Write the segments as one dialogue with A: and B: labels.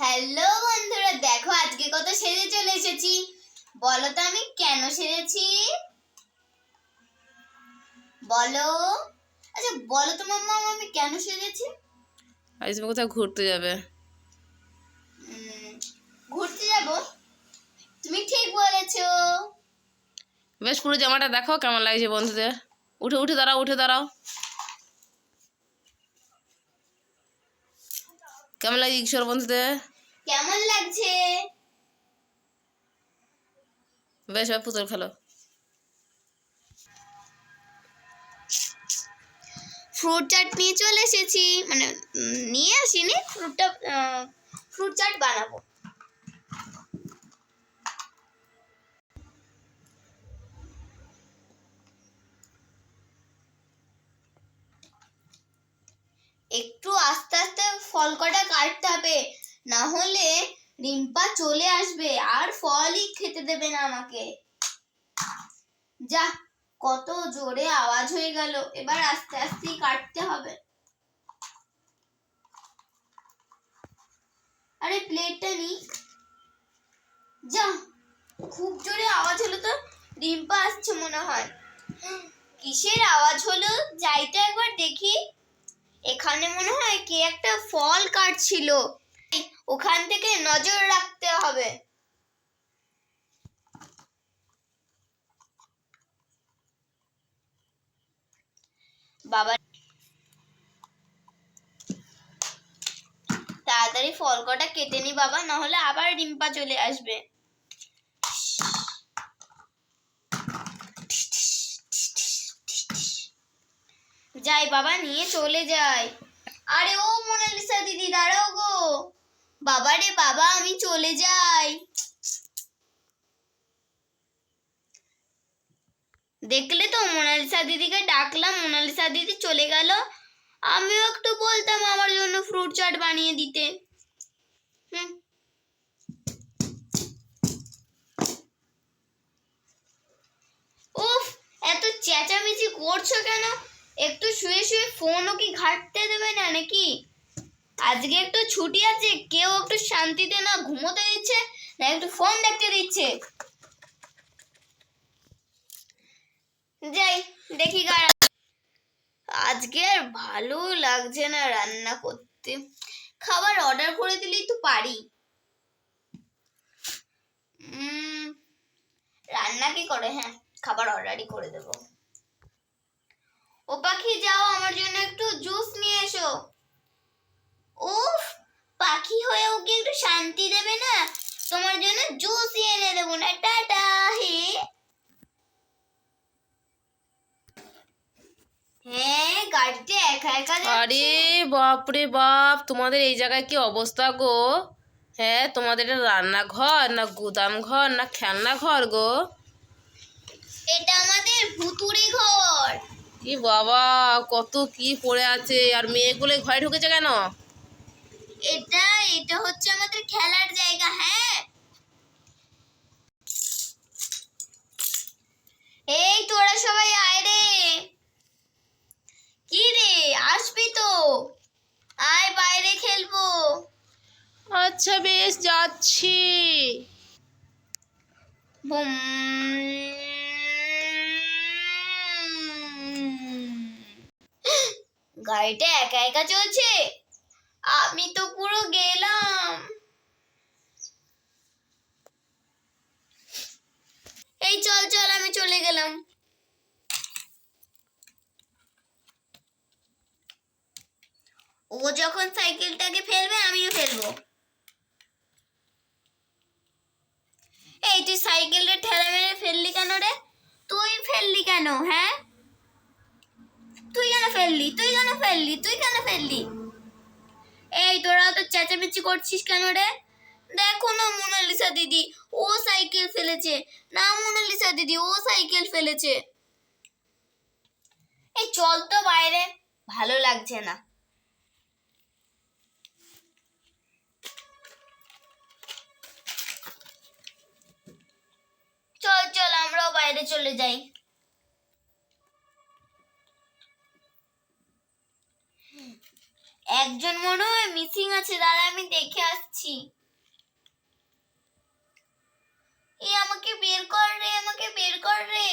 A: Hello বন্ধুরা দেখো আজকে কত সেজে চলে এসেছি। বলো তো আমি কেন সেজেছি? বলো। আচ্ছা বলো তো মাম্মা আমি কেন সেজেছি?
B: আজ তুমি কোথাও ঘুরতে যাবে।
A: ঘুরতে যাব। তুমি ঠিক বলেছ।
B: বেশ পুরো জামাটা দেখো কেমন লাগছে বন্ধুদের। উঠে উঠে দাঁড়াও উঠে দাঁড়াও। কেমন লাগছে ঈশ্বর বন্ধুদের?
A: কেমন লাগছে?
B: বেশ এবার পুতুল খেলো।
A: ফ্রুট চাট নিয়ে চলে এসেছি। মানে নিয়ে আসিনি ফ্রুটটা ফ্রুট চাট বানাবো। একটু আস্তে আস্তে ফল কটা কাটতে হবে। না হলে রিম্পা চলে আসবে, আর ফলই খেতে দেবে না আমাকে। যা, কত জোরে আওয়াজ হয়ে গেল, এবার আস্তে আস্তেই কাটতে হবে। আরে প্লেটটা নি যা, খুব জোরে আওয়াজ হলো তো, রিম্পা আসছে মনে হয়। কিসের আওয়াজ হলো? যাই তো একবার দেখি। এখানে মনে হয় কি একটা ফল কাটছিল। ওখান থেকে নজর রাখতে হবে। বাবা, তাড়াতাড়ি ফল কটা কেটে নি বাবা, না হলে আবার রিম্পা চলে আসবে। যাই বাবা, নিয়ে চলে যাই। আরে ও মোনালিসা দিদি, দাঁড়াও গো। বাবা রে বাবা, আমি চলে যাই। দেখলে তো মোনালিসা দিদিকে ডাকলাম, মোনালিসা দিদি চলে গেল। আমিও একটু বলতাম আমার জন্য ফ্রুট চাট বানিয়ে দিতে। হুম। উফ, এত চেঁচামেচি করছ কেন? একটু শুয়ে শুয়ে ফোনও কি ঘাটতে দেবে না নাকি? আজকে একটু ছুটি আছে, কেউ একটু শান্তিতে না ঘুমোতে দিচ্ছে, না একটু ফোন দেখতে দিচ্ছে। যাই, দেখি আজকে আর ভালো লাগছে না রান্না করতে। খাবার অর্ডার করে দিলেই তো পারি। রান্না কি করে? হ্যাঁ খাবার অর্ডারই করে দেবো। ও পাখি যাও আমার জন্য একটু জুস নিয়ে এসো। উফ পাখি হয়ে ওকে একটু শান্তি দেবে না? তোমার জন্য জুস এনে দেবো না। টাটা হে। হ্যাঁ
B: আরে
A: যাচ্ছে?
B: বাপ রে বাপ তোমাদের এই জায়গায় কি অবস্থা গো? হ্যাঁ তোমাদের এটা রান্নাঘর না গুদাম ঘর না খেলনা ঘর গো?
A: এটা আমাদের ভুতুড়ি ঘর।
B: কি বাবা কত কি পড়ে আছে আর মেয়েগুলো ঘরে ঢুকেছে কেন?
A: এটা এটা হচ্ছে আমাদের খেলার জায়গা হ্যাঁ। এই তোরা সবাই আয় রে। কি রে আসবি তো। আয় বাইরে খেলব।
B: আচ্ছা বেশ যাচ্ছি।
A: বুম। গাড়িটা একা একা চলছে? আমি তো পুরো গেলাম। এই চল চল, আমি চলে গেলাম। ও যখন সাইকেলটাকে ফেলবে, আমিও ফেলব। এই, তুই সাইকেলটা ঠেলা মেরে ফেললি কেন রে? তুই ফেললি কেন হ্যাঁ? তুই কেন ফেললি? তুই কেন ফেললি? তুই কেন ফেললি? এই, তোরা তো চেঁচামেচি করছিস কেন রে? দেখো না মোনালিসা দিদি, ও সাইকেল ফেলেছে। না মোনালিসা দিদি, ও সাইকেল ফেলেছে। এই, চল তো বাইরে, ভালো লাগছে না। চল চল, আমরাও বাইরে চলে যাই। একজন মনে হয় মিসিং আছে দাঁড়া আমি দেখে আসছি। এই আমাকে বের কর রে আমাকে বের কর রে।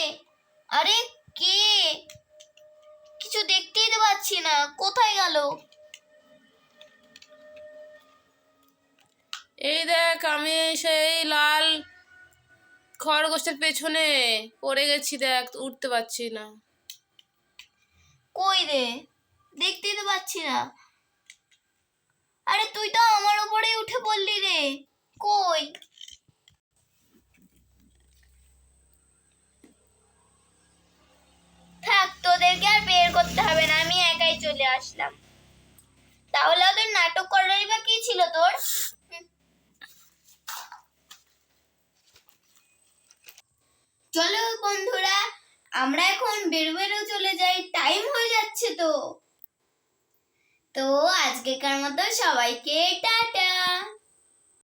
A: আরে কে? কিছু দেখতেই তো পাচ্ছি না কোথায় গেল?
B: এই দেখ আমি সেই লাল খরগোশের পেছনে পড়ে গেছি দেখ উঠতে পারছি না।
A: কই রে? দেখতেই তো পাচ্ছি না। আরে তুই তো আমার উপরেই উঠে পড়লি রে। কই? থাক, তোদেরকে আর বের করতে হবে না, আমি একাই চলে আসলাম। তাহলে ওদের নাটক করারই বা কি ছিল তোর? চলো বন্ধুরা, আমরা এখন বের বেরো চলে যাই, টাইম হয়ে যাচ্ছে তো। তো আজকেকার মতো সবাইকে টাটা।